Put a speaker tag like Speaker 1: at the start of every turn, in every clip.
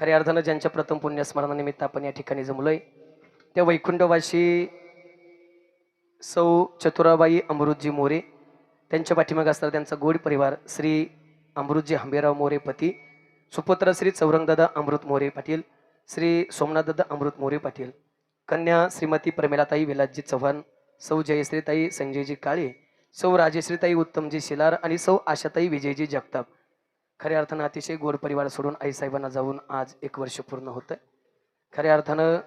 Speaker 1: खऱ्या अर्थानं ज्यांच्या प्रथम पुण्यस्मरणानिमित्त आपण या ठिकाणी जमलोय त्या वैकुंठवासी सौ चतुराबाई अमृतजी मोरे त्यांच्या पाठीमागे असणारा त्यांचा गोड परिवार श्री अमृतजी हंबीराव मोरे पती सुपुत्र श्री चौरंगदादा अमृत मोरे पाटील श्री सोमनाथदादा अमृत मोरे पाटील कन्या श्रीमती प्रमिलाताई विलासजी चव्हाण सौ जयश्रीताई संजयजी काळे सौ राजेश्रीताई उत्तमजी शिलार आणि सौ आशाताई विजयजी जगताप खऱ्या अर्थानं अतिशय गोड परिवार सोडून आईसाहेबांना जाऊन आज एक वर्ष पूर्ण होतं खऱ्या अर्थानं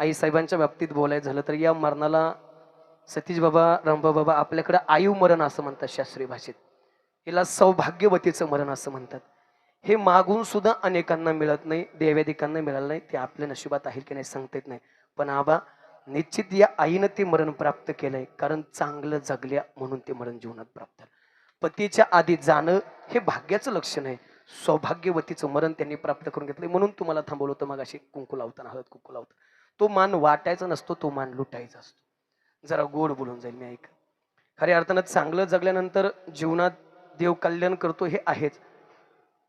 Speaker 1: आईसाहेबांच्या बाबतीत बोलायचं झालं तर या मरणाला सतीश बाबा रामबा बाबा आपल्याकडं आयु मरण असं म्हणतात शास्त्रीय भाषेत. हिला सौभाग्यवतीचं मरण असं म्हणतात. हे मागून सुद्धा अनेकांना मिळत नाही देवादिकांना मिळालं नाही ते आपल्या नशिबात आहे की नाही सांगता येत नाही. पण आबा निश्चित या आईनं ते मरण प्राप्त केलंय कारण चांगलं जगल्या म्हणून ते मरण जीवनात प्राप्त झालं. पतीच्या आधी जाणं हे भाग्याचं लक्षण आहे. सौभाग्यवतीचं मरण त्यांनी प्राप्त करून घेतलं म्हणून तुम्हाला थांबवलं होतं मग अशी कुंकू लावताना हळद कुंकू लावता तो मान वाटायचा नसतो तो मान लुटायचा असतो. जरा गोड बोलून जाईल मी ऐक. खऱ्या अर्थानं चांगलं जगल्यानंतर जीवनात देव कल्याण करतो हे आहेच.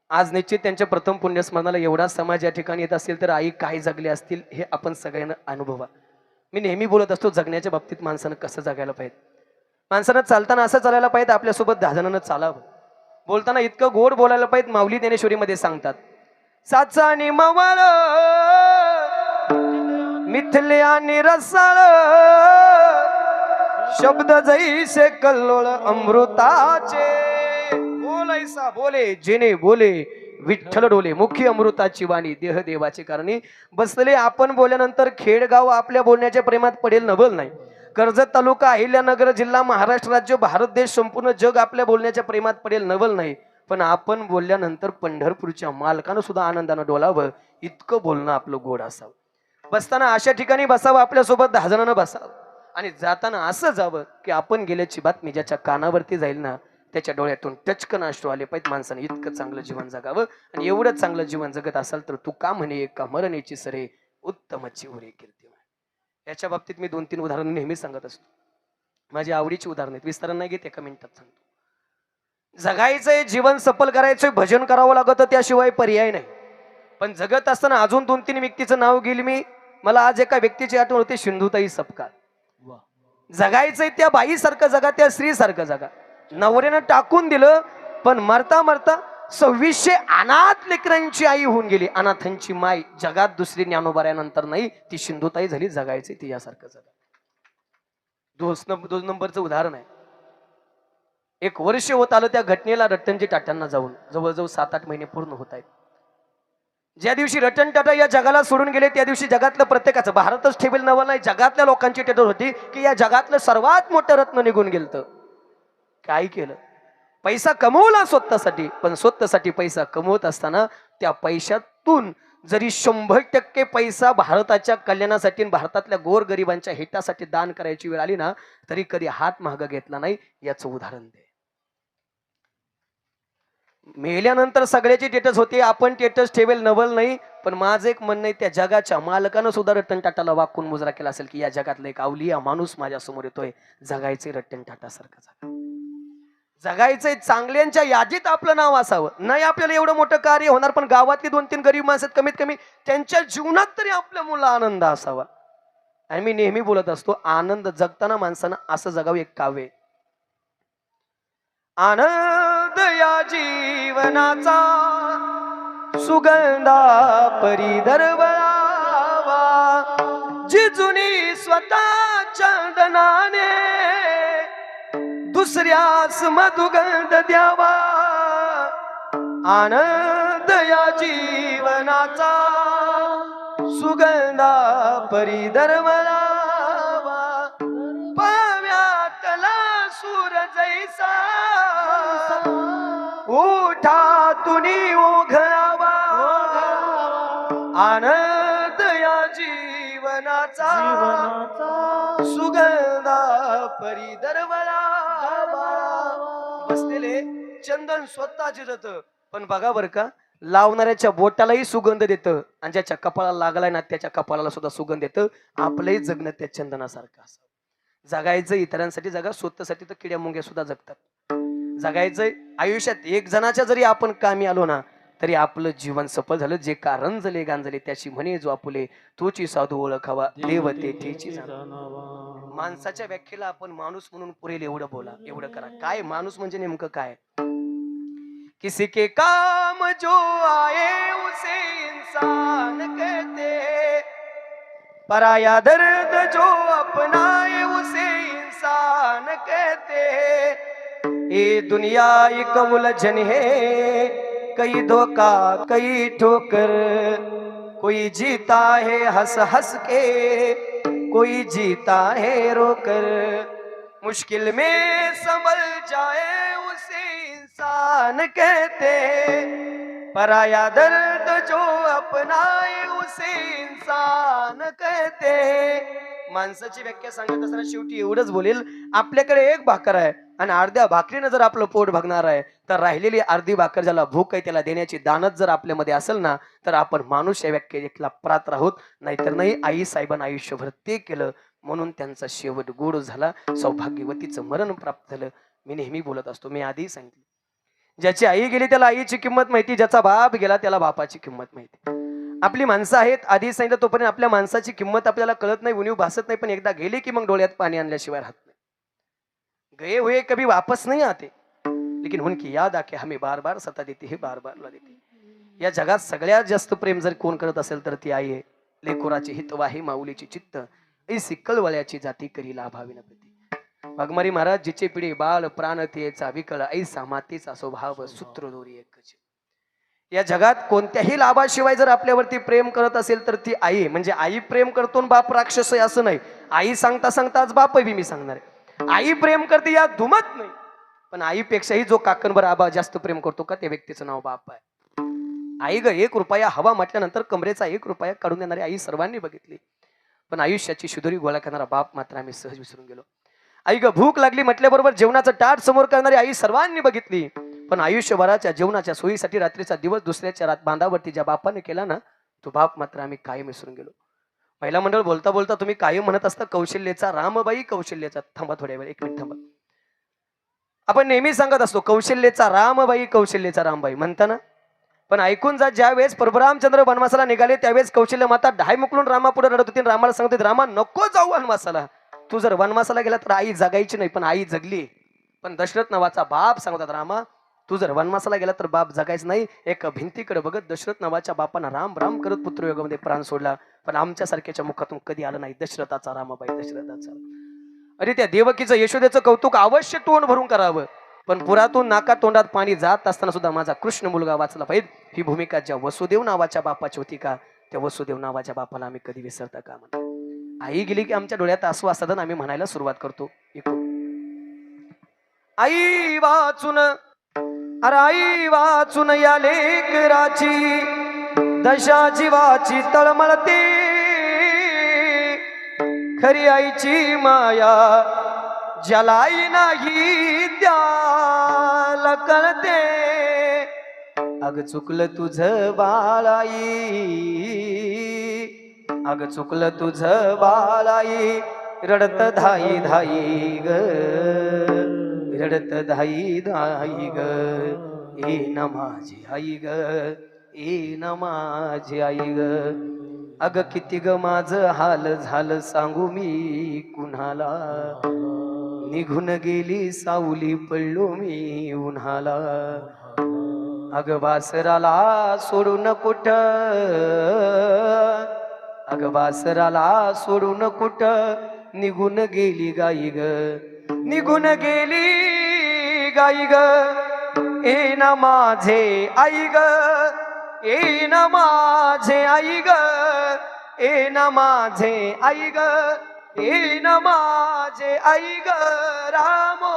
Speaker 1: आज निश्चित त्यांच्या प्रथम पुण्यस्मरणाला एवढा समाज या ठिकाणी येत असेल तर आई काय जगले असतील हे आपण सगळ्यांना अनुभवा. मी नेहमी बोलत असतो जगण्याच्या बाबतीत माणसानं कसं जगायला पाहिजे? माणसानं चालताना असं चालायला पाहिजे आपल्यासोबत दहा जणांना चालावं. बोलताना इतकं गोड बोलायला पाहिजे माऊली ज्ञानेश्वरीमध्ये सांगतात. साचा आणि मवाळ मिथले आणि रसाळ शब्द जैसे कल्लोळ अमृताचे. बोलायसा बोले जेने बोले विठ्ठल डोले मुख्य अमृताची वाणी देह देवाचे कारणी. बसले आपण बोलल्यानंतर खेडगाव आपल्या बोलण्याच्या प्रेमात पडेल नबल नाही. कर्जत तालुका अहिल्यानगर जिल्हा महाराष्ट्र राज्य भारत देश संपूर्ण जग आपल्या बोलण्याच्या प्रेमात पडेल नवल नाही. पण आपण बोलल्यानंतर पंढरपूरच्या मालकानं सुद्धा आनंदानं डोलावं इतकं बोलणं आपलं गोड असावं. बसताना अशा ठिकाणी बसावं आपल्यासोबत दहा जणांना बसावं. आणि जाताना असं जावं की आपण गेल्याची बातमी ज्याच्या कानावरती जाईल ना त्याच्या डोळ्यातून टचकन अश्रू आले पाहिजे माणसाने. इतकं चांगलं जीवन जगावं. आणि एवढं चांगलं जीवन जगत असाल तर तू का म्हणे का मरणेची सरे उत्तमची उरे कीर्ती याच्या बाबतीत मी दोन तीन उदाहरणं नेहमी सांगत असतो. माझी आवडीची उदाहरणं आहेत. विस्तारण नाही घेत एका मिनिटात सांगतो. जगायचंय जीवन सफल करायचंय भजन करावं लागतं त्याशिवाय पर्याय नाही. पण जगत असताना अजून दोन तीन व्यक्तीचं नाव गेली मी. मला आज एका व्यक्तीची आठवण होती सिंधुताई सपकाळ. जगायचंय त्या बाईसारखं जगा त्या स्त्रीसारखं जगा. नवऱ्यानं टाकून दिलं पण मरता मरता सव्वीसशे अनाथ लेकरांची आई होऊन गेली. अनाथांची माय जगात दुसरी ज्ञानोबाऱ्यानंतर नाही ती सिंधुताई झाली जगायची ती यासारखं जगा. दोस नंबर दोन नंबरचं उदाहरण आहे. एक वर्ष होत आलं त्या घटनेला रतनजी टाटांना जाऊन. जवळजवळ सात आठ महिने पूर्ण होत आहेत. ज्या दिवशी रतन टाटा या जगाला सोडून गेले त्या दिवशी जगातलं प्रत्येकाचं भारतच ठेवेल नवल नाही जगातल्या लोकांची टेटर होती की या जगातलं सर्वात मोठं रत्न निघून गेलं काय केलं? पैसा कमवला स्वतःसाठी पण स्वतःसाठी पैसा कमवत असताना त्या पैशातून जरी शंभर टक्के पैसा भारताच्या कल्याणासाठी आणि भारतातल्या गोरगरिबांच्या हितासाठी दान करायची वेळ आली ना तरी कधी हात महाग घेतला नाही याचं उदाहरण दे. मेल्यानंतर सगळ्याची टेटस होते आपण टेटस ठेवेल नवल नाही पण माझं एक म्हणणं आहे त्या जगाच्या मालकानं सुद्धा रतन टाटाला वाकून मुजरा केला असेल की या जगातला एक अवलिया माणूस माझ्यासमोर येतोय जगायचे रतन टाटा सारखं जगा जगायचंय चांगल्यांच्या यादीत आपलं नाव असावं. नाही आपल्याला एवढं मोठं कार्य होणार पण गावातली दोन तीन गरीब माणसं आहेत, कमीत कमी त्यांच्या जीवनात तरी आपल्या मुला आनंद असावा. आणि मी नेहमी बोलत असतो आनंद जगताना माणसानं असं जगावं एक काव्य आनंद या जीवनाचा सुगंधा परी दरवळावा जिजुनी स्वतः चंदनाने दुसऱ्यास मधुगंध द्यावा. आनंद या जीवनाचा सुगंधा परी दरवळावा पाव्यातला सूर जैसा उठा तुनी ओघळावा. आनंद या जीवनाचा सुगंधा परी दरवळावा असलेले चंदन स्वतः जिरत पण बघा बर का लावणाऱ्याच्या बोटालाही सुगंध देतं. आणि ज्याच्या कपाळाला लागलाय ना त्याच्या कपाळाला सुद्धा सुगंध येत आपलंही जगणं त्या चंदनासारखं असं. जगायचं इतरांसाठी जगा स्वतःसाठी तर किड्या मुंग्या सुद्धा जगतात. जगायचंय आयुष्यात एक जणाच्या जरी आपण कामी आलो ना तरी आपलं जीवन सफल झालं. जे का रंजले गांजले त्याची म्हणे जो आपुले तोची साधू ओळखावा. देव तेची माणसाच्या व्याख्येला आपण माणूस म्हणून पुरेल एवढं बोला. एवढं करा. काय? माणूस म्हणजे नेमकं काय? किसी के काम जो आए उसे इंसान कहते पराया दर्द जो अपनाए उसे इंसान कहते ये दुनिया एक उलझन है। कई धोखा कई ठोकर। कोई जीता है हंस हंस के कोई जीता है रोकर। मुश्किल में संभल जाए उसे इंसान कहते। पराया दर्द जो अपनाए उसे इंसान कहते। माणसाची व्याख्या सांगत असताना शेवटी एवढंच बोलेल आपल्याकडे एक भाकर आहे आणि अर्ध्या भाकरीनं जर आपलं पोट भागणार आहे तर राहिलेली अर्धी भाकर ज्याला भूक आहे त्याला देण्याची दानच जर आपल्यामध्ये असेल ना तर आपण माणूस या व्याख्येला प्रात आहोत. नाहीतर नाही आई साहेबांना आयुष्यभर ते केलं म्हणून त्यांचा शेवट गोड झाला सौभाग्यवतीचं मरण प्राप्त झालं. मी नेहमी बोलत असतो मी आधी सांगितलं. ज्याची आई गेली त्याला आईची किंमत माहिती ज्याचा बाप गेला त्याला बापाची किंमत माहिती. आपली माणसं आहेत आधी सांगितलं तोपर्यंत आपल्या माणसाची किंमत आपल्याला कळत नाही उणीव भासत नाही पण एकदा गेली की मग डोळ्यात पाणी आणल्याशिवाय राहत नाही. गए हुए कभी वापस नाही आते लेकिन उनकी याद आके हमें बार बार सता देते हे बार बार ला देते या जगात सगळ्यात जास्त प्रेम जर कोण करत असेल तर ती आई आहे. लेकोराची हितवाही माऊलीची चित्त ऐ सिक्कलवळ्याची जाती करी लाभावी प्रती. वाघमारी महाराज जिचे पिढी बाळ प्राण तेचा विकळ ऐसा मातेचा स्वभाव सूत्र दोरी एकच या जगात कोणत्याही लाभाशिवाय जर आपल्यावरती प्रेम करत असेल तर ती आई म्हणजे आई प्रेम करतो बाप राक्षस आहे असं नाही. आई सांगता सांगता आज बाप बी मी सांगणार आहे. आई प्रेम करते या धुमत नाही. पण आईपेक्षाही जो काकणभर आबा जास्त प्रेम करतो का त्या व्यक्तीचं नाव बाप आहे. आई ग एक रुपया हवा म्हटल्यानंतर कमरेचा एक रुपया काढून देणारी आई सर्वांनी बघितली. पण आयुष्याची शुदरी गोळा करणारा बाप मात्र आम्ही सहज विसरून गेलो. आई ग भूक लागली म्हटल्याबरोबर जेवणाचं टाट समोर करणारी आई सर्वांनी बघितली. पण आयुष्यभराच्या जेवणाच्या सोयीसाठी रात्रीचा दिवस दुसऱ्याच्या रात बांधावरती ज्या बापाने केला ना तो बाप मात्र आम्ही कायम विसरून गेलो. महिला मंडळ बोलता बोलता तुम्ही कायम म्हणत असता कौशल्याचा रामबाई कौशल्याचा थांबा थोड्या वेळ एक मिनिट थांबा. आपण नेहमी सांगत असतो कौशल्याचा रामबाई कौशल्याचा रामबाई म्हणताना. पण ऐकून जा ज्या वेळेस परभरामचंद्र वनवासाला निघाले त्यावेळेस कौशल्य माता ढाय मुकलून रामापुढे रडत होती रामाला सांगत होती, रामा नको जाऊ वनवासाला. तू जर वनवासाला गेला तर आई जगायची नाही पण आई जगली पण दशरथ नावाचा बाप सांगतात रामा तू जर वनवासाला गेला तर बाप जगायच नाही. एक भिंतीकडे बघत दशरथ नावाच्या बापानं राम राम करत पुत्रयोगामध्ये प्राण सोडला. पण आमच्या सारख्याच्या मुखातून कधी आलं नाही. दशरथाचा रामाबाई दशरथाचा. अरे त्या देवकीचं यशोदेचं कौतुक अवश्य तोंड भरून करावं. पण पुरातून नाका तोंडात पाणी जात असताना सुद्धा माझा कृष्ण मुलगा वाचला पाहिजे. ही भूमिका ज्या वसुदेव नावाच्या बापाची होती का त्या वसुदेव नावाच्या बापाला आम्ही कधी विसरता का म्हणतो आई गेली की आमच्या डोळ्यात आसू असताना आम्ही म्हणायला सुरुवात करतो. आई वाचून आई वाचून या लेकराची. दशा जीवाची तळमळते. खरी आईची माया जलाई नाही त्याला कळते. अग चुकलं तुझं बाळाई अग चुकलं तुझं बाळाई रडत धाई धाई ग. रडत धाई धाई ग ए न माझी आई ग ए न माझी आई ग अग किती ग माझ हाल झालं सांगू मी कुणाला निघून गेली सावली पडलो मी उन्हाला अग वासराला सोडून कुठ अग वासराला सोडून कुठ निघून गेली गाई ग निघून गेली गाई ग. ए ना माझे आई ग. ए ना माझे आई ग. ए ना माझे आई ग. ए ना माझे आई ग. रामो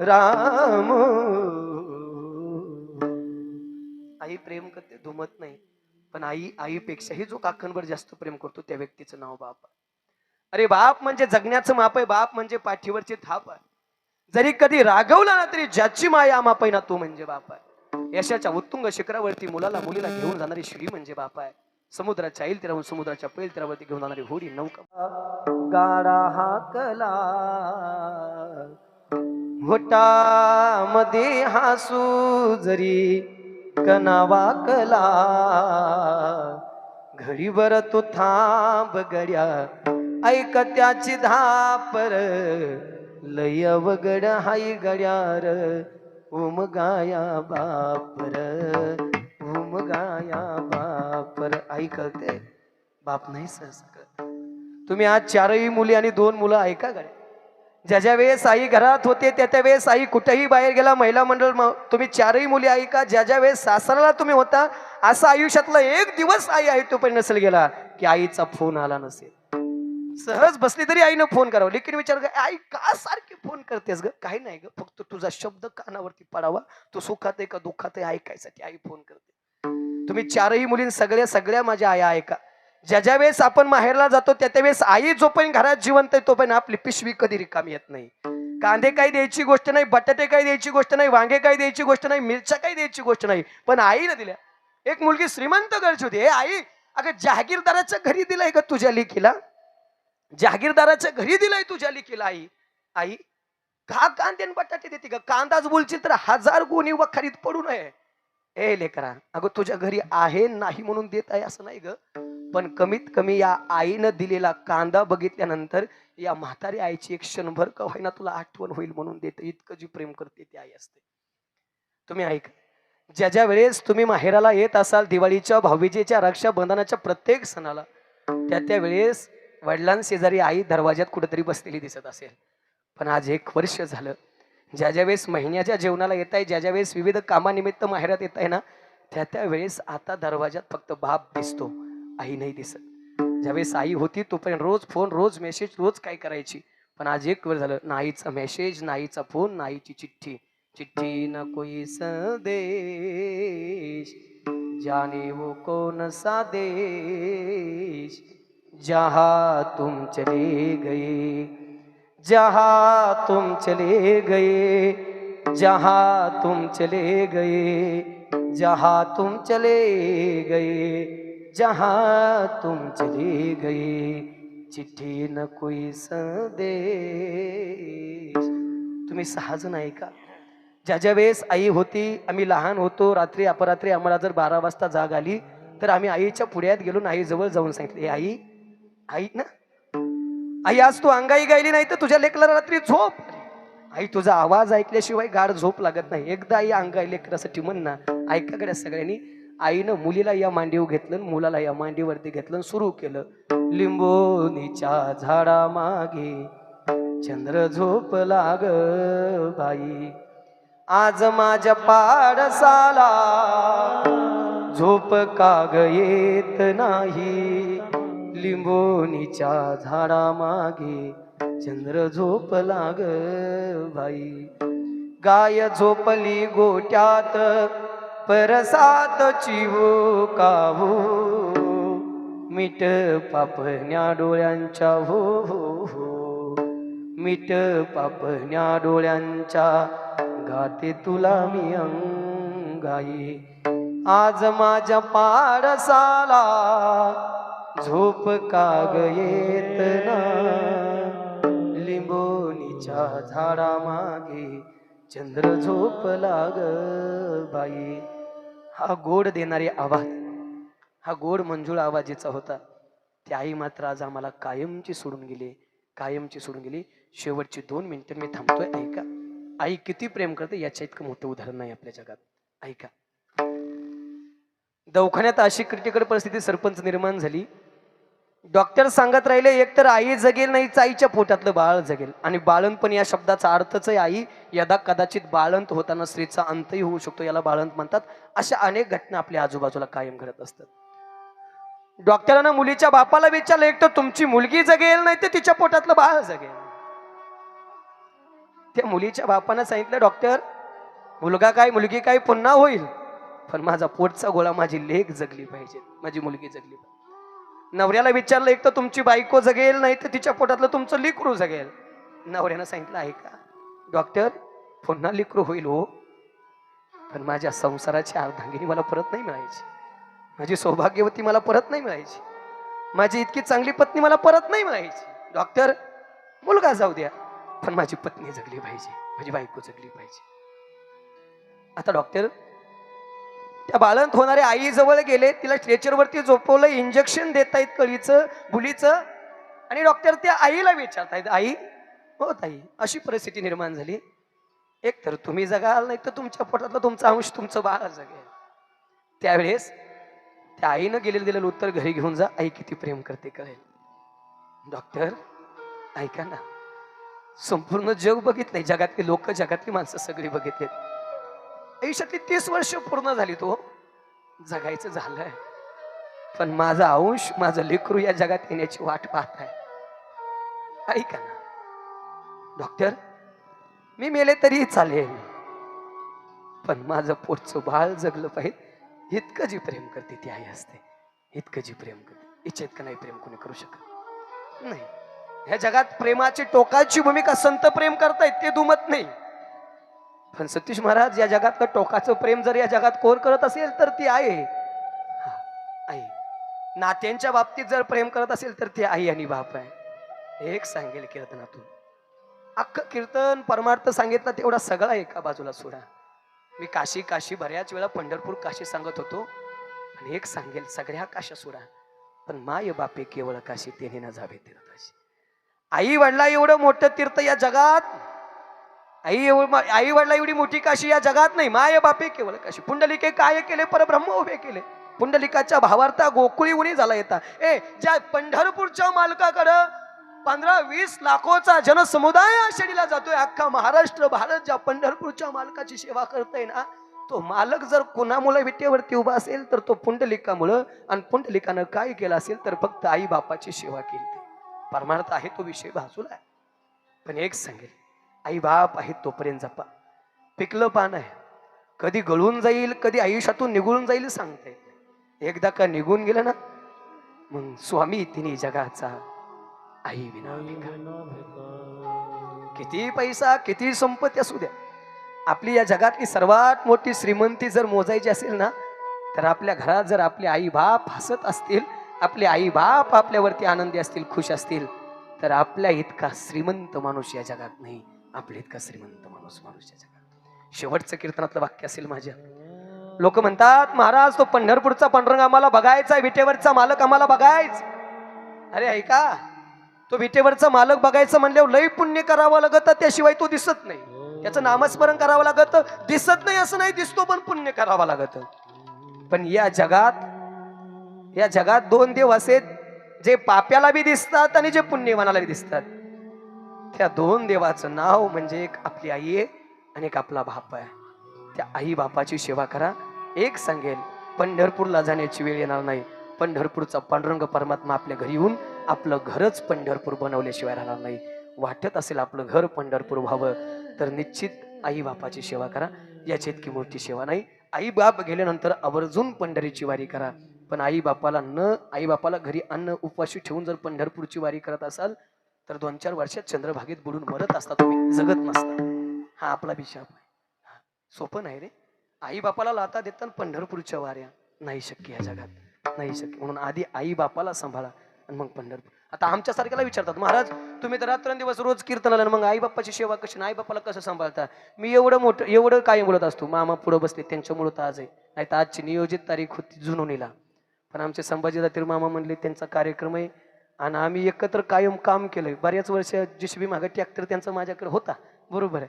Speaker 1: राम. आई प्रेम करते दुमत नाही. पण आई आईपेक्षाही जो काकणभर जास्त प्रेम करतो त्या व्यक्तीचं नाव बाप अरे बाप म्हणजे जगण्याचं माप आहे बाप म्हणजे पाठीवरची थाप आहे. जरी कधी रागवला ना तरी ज्याची माया माप आहे ना तो म्हणजे बाप आहे. यशाच्या उत्तुंग शिखरावरती मुलाला मुलीला घेऊन जाणारी शिडी म्हणजे बाप आहे. समुद्राच्या ऐल तीरावरून समुद्राच्या पैल तीरावरती घेऊन जाणारी होडी नौका. गाडा हाकला. होटामध्ये हासू जरी कनावा कला. घडीवर तो थांब गड्या. ऐक त्याची धापर लय अवघड हाय गड्यार उम गाया बापर उम गाया बापर. आई कळते बाप नाही सहसा कळत तुम्ही आज चारही मुली आणि दोन मुलं ऐका गड्या. ज्या ज्या वेळेस आई घरात होते त्या त्या वेळेस आई कुठेही बाहेर गेला महिला मंडळ तुम्ही चारही मुली ऐका. ज्या ज्या वेळेस सासराला तुम्ही होता असा आयुष्यातला एक दिवस आई आहे तो पण नसेल गेला की आईचा फोन आला नसेल. सहज बसली तरी आईनं फोन करावं. लेकिन विचार आई का सारखी फोन करतेस ग? काही नाही ग फक्त तुझा शब्द कानावरती पडावा. तो सुखात आहे का दुःखात आहे ऐकायसाठी आई फोन करते. तुम्ही चारही मुलीं सगळ्या सगळ्या माझ्या आया ऐका. ज्या ज्या वेळेस आपण माहेरला जातो त्या त्या वेळेस आई जोपर्यंत घरात जिवंत आहे तोपर्यंत आपली पिशवी कधी रिकामी येत नाही. कांदे काही द्यायची गोष्ट नाही बटाटे काही द्यायची गोष्ट नाही वांगे काही द्यायची गोष्ट नाही मिरच्या काही द्यायची गोष्ट नाही पण आईनं दिल्या. एक मुलगी श्रीमंत गरज होती. हे आई अगं जहागीरदाराच्या घरी दिलंय का तुझ्या लेखीला जहागीरदाराच्या घरी दिलंय तुझ्या लेखीला आई. आई का कांदे बटाटे देते का कांदाच बोलशील तर हजार गुणी वखारीत पडू नये. ए लेकरा अगं तुझ्या घरी आहे नाही म्हणून देत आहे असं नाही ग. पण कमीत कमी या आईनं दिलेला कांदा बघितल्यानंतर या म्हातारी आईची एक क्षणभर का होईना तुला आठवण होईल म्हणून देते. इतकं जी प्रेम करते ती आई असते. तुम्ही ऐक ज्या ज्या वेळेस तुम्ही माहेराला येत असाल दिवाळीच्या भाऊबीजेच्या रक्षाबंधनाच्या प्रत्येक सणाला त्या त्या वेळेस वडिलांशेजारी आई दरवाज्यात कुठेतरी बसलेली दिसत असेल. पण आज एक वर्ष झालं. ज्या ज्या वेळेस महिन्याच्या जेवणाला येत आहे ज्या ज्या वेळेस विविध कामानिमित्त माहेरात येत आहे ना त्या त्या वेळेस आता दरवाज्यात फक्त बाप दिसतो आई नाही दिसत. ज्यावेळेस आई होती तोपर्यंत रोज फोन रोज मेसेज रोज काय करायची? पण आज एक वेळ झालं. नाहीचा मेसेज नाहीचा फोन नाईची चिठ्ठी. चिठ्ठी न कोई संदेश जाने वो कोण सा देश? जहाँ तुम चले गए जहाँ तुम चले गए जहाँ तुम चले गए जहाँ तुम चले गए जहाँ तुम चले गए। चिठ्ठी न कोई संदेश। तुम्ही सहाजण आहे का? ज्या ज्या वेळेस आई होती आम्ही लहान होतो रात्री अपरात्री आम्हाला जर बारा वाजता जाग आली तर आम्ही आईच्या पुढ्यात गेलो आईजवळ जाऊन सांगितले आई आई ना? आई आज तू अंगाई गायली नाही तर तुझ्या लेकला रात्री झोप. आई तुझा आवाज ऐकल्याशिवाय गाढ झोप लागत नाही. एकदा आई अंगाई लेकरासाठी म्हण ना ऐकाकडे सगळ्यांनी आईनं मुलीला या मांडीवर घेतलं मुलाला या मांडीवरती घेतलं सुरू केलं. लिंबोनीच्या झाडा मागे चंद्र झोप लाग बाई. आज माझ्या पाडसाला झोप काग येत नाही. लिंबोनीच्या झाडा मागे चंद्र झोप लाग बाई. गाय झोपली गोट्यात परसात चिवो कावो मीठ पापण्या डोळ्यांच्या हो हो हो. मीठ पापण्या डोळ्यांच्या गाते तुला मी अंगाई. आज माझ्या पाडसाला झोप काग येत ना. लिंबोनीच्या झाडा मागे चंद्र झोप लाग बाई. हा गोड देणारे आवाज हा गोड मंजूळ आवाजेचा होता. ती आई मात्र आज आम्हाला कायमची सोडून गेली कायमची सोडून गेली. शेवटची दोन मिनिटं मी थांबतोय ऐका. आई किती प्रेम करते याच्या इतकं मोठं उदाहरण नाही आपल्या जगात. ऐका. दवाखान्यात अशी क्रिटिकल परिस्थिती सरपंच निर्माण झाली. डॉक्टर सांगत राहिले एकतर आई जगेल नाही आईच्या पोटातलं बाळ जगेल. आणि बाळंत पण या शब्दाचा अर्थच आहे आई यदा कदाचित बाळंत होताना स्त्रीचा अंतही होऊ शकतो याला बाळंत म्हणतात. अशा अनेक घटना आपल्या आजूबाजूला कायम घडत असतात. डॉक्टरांना मुलीच्या बापाला विचारलं एक तर तुमची मुलगी जगेल नाही तर तिच्या पोटातलं बाळ जगेल. त्या मुलीच्या बापानं सांगितलं डॉक्टर मुलगा काय मुलगी काय पुन्हा होईल. पण माझा पोटचा गोळा माझी लेख जगली पाहिजे. माझी मुलगी जगली पाहिजे. नवऱ्याला विचारलं एक तर तुमची बायको जगेल नाही तर तिच्या पोटातलं तुमचं लिकरू जगेल. नवऱ्यानं सांगितलं आहे का? डॉक्टर पुन्हा लिकरू होईल हो. पण माझ्या संसाराची अर्धांगिनी मला परत नाही मिळायची. माझी सौभाग्यवती मला परत नाही मिळायची. माझी इतकी चांगली पत्नी मला परत नाही मिळायची. डॉक्टर मुलगा जाऊ द्या पण माझी पत्नी जगली पाहिजे माझी बायको जगली पाहिजे. आता डॉक्टर त्या बाळंत होणाऱ्या आईजवळ गेले तिला स्ट्रेचरवरती झोपवलं इंजेक्शन देत आहेत कळीचं बुलीचं आणि डॉक्टर त्या आईला विचारतायत आई हो ताई अशी परिस्थिती निर्माण झाली. एक तर तुम्ही जगाल नाही तर तुमच्या पोटातलं तुमचा अंश तुमचं बाळ जगेल. त्यावेळेस त्या आईनं गेलेलं दिलेलं उत्तर घरी घेऊन जा आई किती प्रेम करते कळेल. डॉक्टर ऐका ना संपूर्ण जग बघितलंय जगातली लोक जगातली माणसं सगळी बघितलेत. आयुष्यातली तीस वर्ष पूर्ण झाली तो. जगायचं झालंय. पण माझा अंश माझं लेकरू या जगात येण्याची वाट पाहत आहे. ऐका ना. डॉक्टर मी मेले तरीही चालेल. पण माझं पोटचं बाळ जगलं पाहिजे. इतकं जी प्रेम करते ती आई असते. इतकं जी प्रेम करते. इच्छा इतकं नाही प्रेम कोणी करू शकत? नाही. ह्या जगात प्रेमाची टोकाची भूमिका संत प्रेम करतायत ते दुमत नाही. पण सतीश महाराज या जगातलं टोकाचं प्रेम जर या जगात कोण करत असेल तर ती आहे. हा, आई. नात्यांच्या बाबतीत जर प्रेम करत असेल तर ती आई आणि बाप आहे. एक सांगेल कीर्तनातून. अख्खं कीर्तन परमार्थ सांगितलं तेवढा सगळा एका बाजूला सोडा. मी काशी काशी बऱ्याच वेळा पंढरपूर काशी सांगत होतो. आणि एक सांगेल सगळ्या काशा सोडा. पण माय बापे केवळ काशी तेने न जावे तीर्थाशी आई वडला एवढं मोठं तीर्थ या जगात आई एवढ आई वडला एवढी मोठी काशी या जगात नाही? माय बापे केवळ काशी? पुंडलिके काय केले? परब्रह्म उभे केले. पुंडलिकाच्या भावार्था गोकुळी उणी झाला येता. ए ज्या पंढरपूरच्या मालकाकडं पंधरा वीस लाखोचा जनसमुदाय आषाढीला जातोय अख्खा महाराष्ट्र भारत ज्या पंढरपूरच्या मालकाची सेवा करतोय ना तो मालक जर कुणामुळे विटेवरती उभा असेल तर तो पुंडलिकामुळं आणि पुंडलिकानं काय केलं असेल तर फक्त आई बापाची सेवा केली. परमार्थ आहे तो विषय बाजूला आहे. पण एक सांगेल आई बाप आहेत तोपर्यंत जपा. पिकलं पान आहे. कधी गळून जाईल कधी आयुष्यातून निघून जाईल सांगता. एकदा का निघून गेलं ना मग स्वामी तिने जगाचा आई विना. किती पैसा किती संपत्ती असू द्या. आपली या जगातली सर्वात मोठी श्रीमंती जर मोजायची असेल ना तर आपल्या घरात जर आपले आई बाप हसत असतील आपले आई बाप आपल्यावरती आनंदी असतील खुश असतील तर आपल्या इतका श्रीमंत माणूस या जगात नाही. आपले इतका श्रीमंत माणूस माणूस शेवटचं कीर्तनातलं वाक्य असेल माझ्या. लोक म्हणतात महाराज तो पंढरपूरचा पांडुरंग आम्हाला बघायचा विटेवरचा मालक आम्हाला बघायच अरे ऐका. तो विटेवरचा मालक बघायचं म्हणल्यावर लय पुण्य करावं लागत त्याशिवाय तो दिसत नाही. त्याचं नामस्मरण करावं लागत दिसत नाही असं नाही दिसतो पण पुण्य करावं लागत. पण या जगात या जगात दोन देव असे जे पाप्याला बी दिसतात आणि जे पुण्यवानाला बी दिसतात. त्या दोन देवाचं नाव म्हणजे एक आपली आई आहे आणि एक आपला बाप आहे. त्या आई बापाची सेवा करा. एक सांगेल पंढरपूरला जाण्याची वेळ येणार नाही. पंढरपूरचा पांडुरंग परमात्मा आपल्या घरी येऊन आपलं घरच पंढरपूर बनवल्याशिवाय राहणार नाही. वाटत असेल आपलं घर पंढरपूर व्हावं तर निश्चित आई बापाची सेवा करा. याची इतकी मोठी सेवा नाही. आई बाप गेल्यानंतर आवर्जून पंढरीची वारी करा. पण आई बापाला न आई बापाला घरी अन्न उपवाशी ठेवून जर पंढरपूरची वारी करत असाल तर दोन चार वर्षात चंद्रभागेत बुडून मरत असता तुम्ही जगत नसता. हा आपला विशाप आहे. हा, सोपं नाही रे. आई बापाला लाता देतात पंढरपूरच्या वाऱ्या नाही शक्य या जगात. नाही शक्य. म्हणून आधी आई बापाला सांभाळा आणि मग पंढरपूर. आता आमच्या सारख्याला विचारतात महाराज तुम्ही तर रात्रंदिवस रोज कीर्तनाला आणि मग आई बाप्पाची सेवा कशी आई बाप्पाला कसं सांभाळता? मी एवढं मोठं एवढं काय बोलत असतो. मामा पुढं बसले त्यांच्यामुळं तर आज आहे. नाही तर आजची नियोजित तारीख होती जुनोनीला. पण आमचे संभाजी जातील मामा म्हणले त्यांचा कार्यक्रम आहे आणि आम्ही एकत्र कायम काम केलंय. बऱ्याच वर्ष जिशबी मागं ट्रॅक्टर त्यांचा माझ्याकडे होता. बरोबर आहे.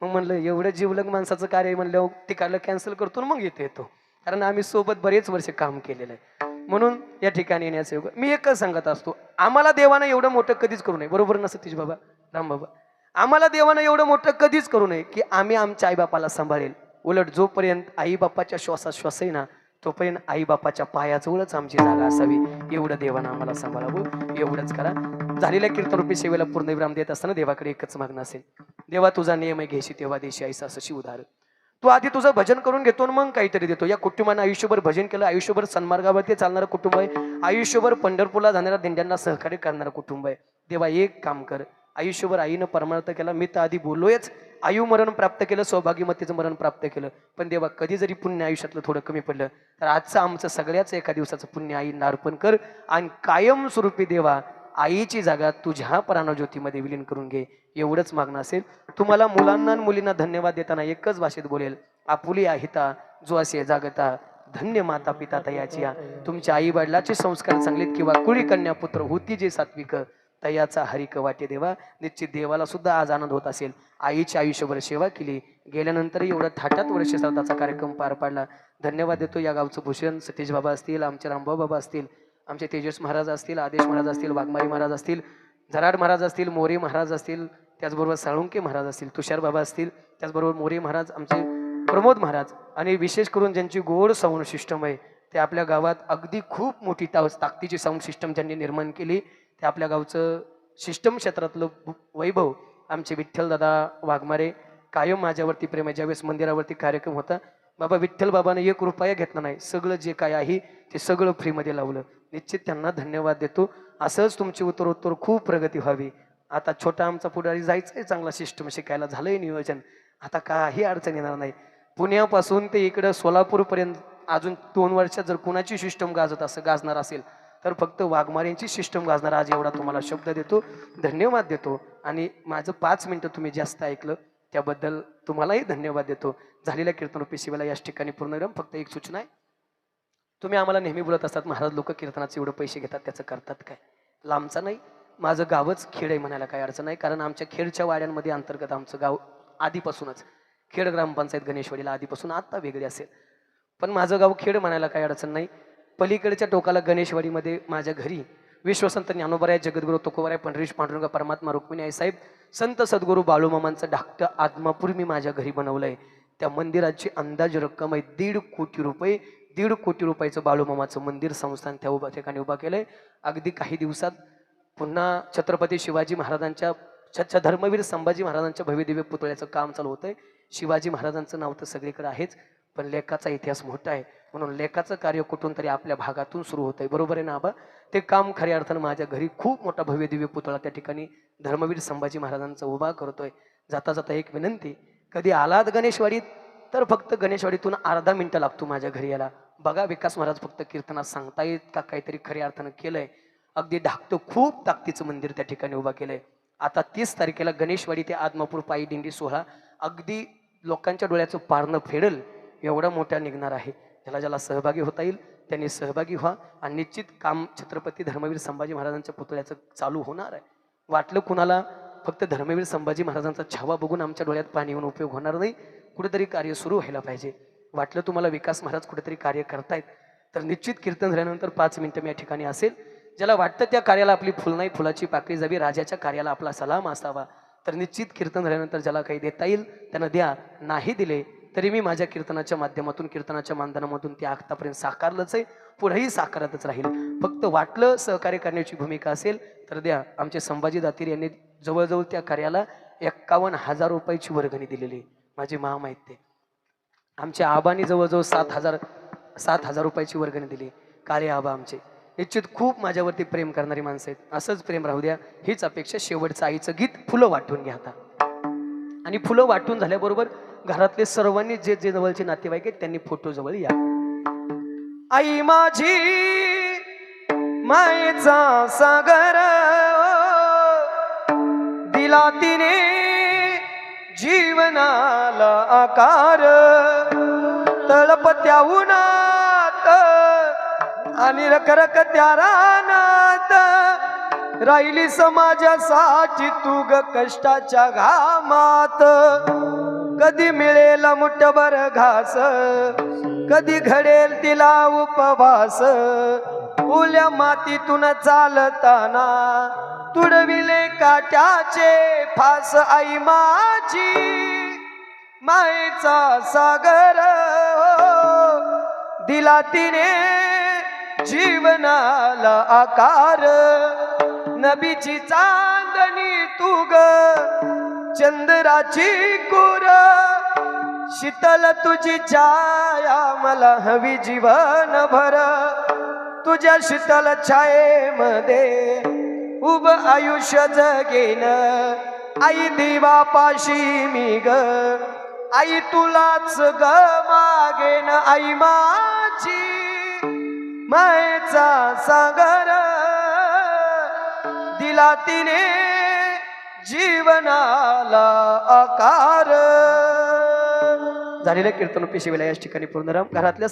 Speaker 1: मग म्हणलं एवढं जीवलग माणसाचं कार्य म्हणलं म्हणल्यावर तिकडलं कॅन्सल करतो आणि मग येतो येतो. कारण आम्ही सोबत बरेच वर्ष काम केलेलं आहे. म्हणून या ठिकाणी येण्याचं योग मी एकच सांगत असतो. आम्हाला देवानं एवढं मोठं कधीच करू नये. बरोबर ना सतीश बाबा? राम बाबा. आम्हाला देवानं एवढं मोठं कधीच करू नये की आम्ही आमच्या आईबापाला सांभाळेल. उलट जोपर्यंत आईबापाच्या श्वासात श्वास आहे ना तोपर्यंत आईबापाच्या पायाजवळच आमची जागा असावी. एवढं देवानं आम्हाला सांभाळावं. एवढंच करा. झालेल्या कीर्तनरूपी सेवेला पूर्ण विराम देत असताना देवाकडे एकच मागणं असेल. देवा तुझा नियम आहे घेशी तेव्हा देशी ऐसा सशी उधार तू आधी तुझं भजन करून घेतो आणि मग काहीतरी देतो. या कुटुंबानं आयुष्यभर भजन केलं. आयुष्यभर सन्मार्गावरती चालणारं कुटुंब आहे. आयुष्यभर पंढरपूरला जाणाऱ्या दिंड्यांना सहकार्य करणारं कुटुंब आहे. देवा एक काम कर. आयुष्यभर आईनं परमार्थ केला. मी तर आधी बोललोयच. आयु मरण प्राप्त केलं सौभाग्यमतीचं मरण प्राप्त केलं. पण देवा कधी जरी पुण्य आयुष्यातलं थोडं कमी पडलं तर आजचं आमचं सगळ्याच एका दिवसाचं पुण्य आईंना अर्पण कर आणि कायमस्वरूपी देवा आईची जागा तुझ्या प्राणज्योतीमध्ये विलीन करून घे. एवढंच मागणं असेल. तुम्हाला मुलांना आणि मुलींना धन्यवाद देताना एकच भाषेत बोलेल. आपुली आहिता जो असे जागता धन्य माता पिता तयाची तुमच्या आई वडिलाचे संस्कार चांगलेत किंवा कुळी कन्या पुत्र होती जे सात्विक. तयाचा हरिक वाटे देवा. निश्चित देवाला सुद्धा आज आनंद होत असेल. आईची आयुष्यभर सेवा केली. गेल्यानंतर एवढा थाटात वर्ष श्राद्धाचा कार्यक्रम पार पाडला. धन्यवाद देतो या गावचं भूषण. सतीश बाबा असतील आमचे रामभाऊ बाबा असतील आमचे तेजस महाराज असतील आदेश महाराज असतील वाघमारी महाराज असतील झराड महाराज असतील मोरे महाराज असतील त्याचबरोबर साळुंके महाराज असतील तुषार बाबा असतील त्याचबरोबर मोरे महाराज आमचे प्रमोद महाराज आणि विशेष करून ज्यांची गोड साऊंड सिस्टम आहे ते आपल्या गावात अगदी खूप मोठी ताव ताकदीची साऊंड सिस्टम ज्यांनी निर्माण केली. ते आपल्या गावचं सिस्टम क्षेत्रातलं वैभव आमचे विठ्ठल दादा वाघमारे कायम माझ्यावरती प्रेम आहे. ज्यावेळेस मंदिरावरती कार्यक्रम होता बाबा विठ्ठल बाबाने एक रुपया घेतला नाही. सगळं जे काय आहे ते सगळं फ्रीमध्ये लावलं. निश्चित त्यांना धन्यवाद देतो. असंच तुमची उत्तरोत्तर खूप प्रगती व्हावी. आता छोटा आमचा पुढारी जायचंय चांगला सिस्टम शिकायला. झालंय नियोजन. आता काही अडचण येणार नाही. पुण्यापासून ते इकडं सोलापूरपर्यंत अजून दोन वर्षात जर कुणाची सिस्टम गाजत असं गाजणार असेल तर फक्त वाघमाऱ्यांची सिस्टम गाजणार आज एवढा तुम्हाला शब्द देतो धन्यवाद देतो. आणि माझं पाच मिनटं तुम्ही जास्त ऐकलं त्याबद्दल तुम्हालाही धन्यवाद देतो. झालेल्या कीर्तनरूपी शिवाला याच ठिकाणी पूर्ण फक्त एक सूचना आहे. तुम्ही आम्हाला नेहमी बोलत असतात महाराज लोक कीर्तनाचे एवढे पैसे घेतात त्याचं करतात काय? लांबचा नाही. माझं गावच खेड आहे म्हणायला काही अडचण नाही कारण आमच्या खेडच्या वाड्यांमध्ये अंतर्गत आमचं गाव आधीपासूनच खेड ग्रामपंचायत गणेशवाडीला आधीपासून आत्ता वेगळी असेल. पण माझं गाव खेड म्हणायला काही अडचण नाही. पलीकडच्या टोकाला गणेशवाडीमध्ये माझ्या घरी विश्वसंत ज्ञानोबराय जगद्गुरु तुकोबराय पंढरीश पांडुरंग परमात्मा रुक्मिणी आई साहेब संत सद्गुरू बाळूमामांचं धाकटं आत्मापूर मी माझ्या घरी बनवलं आहे त्या मंदिराची अंदाज रक्कम आहे दीड कोटी रुपये. दीड कोटी रुपयाचं बाळूमामाचं मंदिर संस्थान त्या उभा ठिकाणी उभा केलं आहे अगदी काही दिवसात पुन्हा छत्रपती शिवाजी महाराजांच्या छच्छ धर्मवीर संभाजी महाराजांच्या भव्यदिव्य पुतळ्याचं काम चालू होतं आहे शिवाजी महाराजांचं नाव तर सगळीकडे आहेच पण लेखाचा इतिहास मोठा आहे. म्हणून लेखाचं कार्य कुठून तरी आपल्या भागातून सुरू होत आहे बरोबर आहे ना आबा? ते काम खऱ्या अर्थानं माझ्या घरी खूप मोठा भव्य दिव्य पुतळा त्या ठिकाणी धर्मवीर संभाजी महाराजांचा उभा करतोय. जाता जाता एक विनंती कधी आलात गणेशवाडीत? तर फक्त गणेशवाडीतून अर्धा मिनिटं लागतो माझ्या घरी याला बघा विकास महाराज फक्त कीर्तनात सांगतायत का काहीतरी खऱ्या अर्थानं केलंय. अगदी धाकतं खूप ताकदीचं मंदिर त्या ठिकाणी उभा केलंय. आता तीस तारखेला गणेशवाडी ते आदमापूर पायी दिंडी सोहळा. अगदी लोकांच्या डोळ्याचं पारणं फेडल एवढा मोठा निघणार आहे. ज्याला ज्याला सहभागी होता येईल त्यांनी सहभागी व्हा. आणि निश्चित काम छत्रपती धर्मवीर संभाजी महाराजांच्या पुतळ्याचं चालू होणार आहे. वाटलं कुणाला? फक्त धर्मवीर संभाजी महाराजांचा छावा बघून आमच्या डोळ्यात पाणी येऊन उपयोग होणार नाही. कुठेतरी कार्य सुरू व्हायला पाहिजे. वाटलं तुम्हाला विकास महाराज कुठेतरी कार्य करतायत? तर निश्चित कीर्तन झाल्यानंतर पाच मिनिटं मी या ठिकाणी असेल. ज्याला वाटतं त्या कार्याला आपली फुल नाही फुलाची पाकळी जावी राजाच्या कार्याला आपला सलाम असावा. तर निश्चित कीर्तन झाल्यानंतर ज्याला काही देता येईल त्यांना द्या. नाही दिले तरी मी माझ्या कीर्तनाच्या माध्यमातून कीर्तनाच्या मानधनामधून ते आत्तापर्यंत साकारलंच आहे. पुढेही साकारतच राहील. फक्त वाटलं सहकार्य करण्याची भूमिका असेल तर द्या आमचे संभाजी दातीर यांनी जवळजवळ त्या कार्याला एक्कावन्न हजार रुपयाची वर्गणी दिलेली माझी माझे माम आमच्या आबानी जवळजवळ सात हजार सात हजार रुपयाची वर्गणी दिली. कार्य आबा आमचे. निश्चित खूप माझ्यावरती प्रेम करणारी माणसं आहेत. असंच प्रेम राहू द्या. हीच अपेक्षा शेवटचं आईचं. गीत फुलं वाटून घ्या आता. आणि फुलं वाटून झाल्याबरोबर घरातले सर्वांनी जे जे जवळचे नातेवाईक आहेत त्यांनी फोटो जवळ या. आई माझी मायेचा सागर दिला तिने जीवनाला आकार. तळपत्या उन्हात आणि रकरक त्या रानात राहिली समाजासाठी तू ग कष्टाच्या घामात. कधी मिळेल मुठभर घास कधी घडेल तिला उपवास. ओल्या मातीतून चालताना तुडविले काट्याचे फास आई माझी. मायेचा सागर हो, दिला तिने जीवनाला आकार. नबीची चांदणी तू ग चंद्राची कुर शीतल तुझी छाया मला हवी जीवन भर तुझ्या शीतल छायेमध्ये उभ आयुष्य जगेन. आई देवापाशी मी ग आई तुलाच ग मागेन. आई माझी मायचा सागर दिला तिने जीवनाला आकार. झालेलं कीर्तन पेशवेला याच ठिकाणी पूर्णराम घरातल्या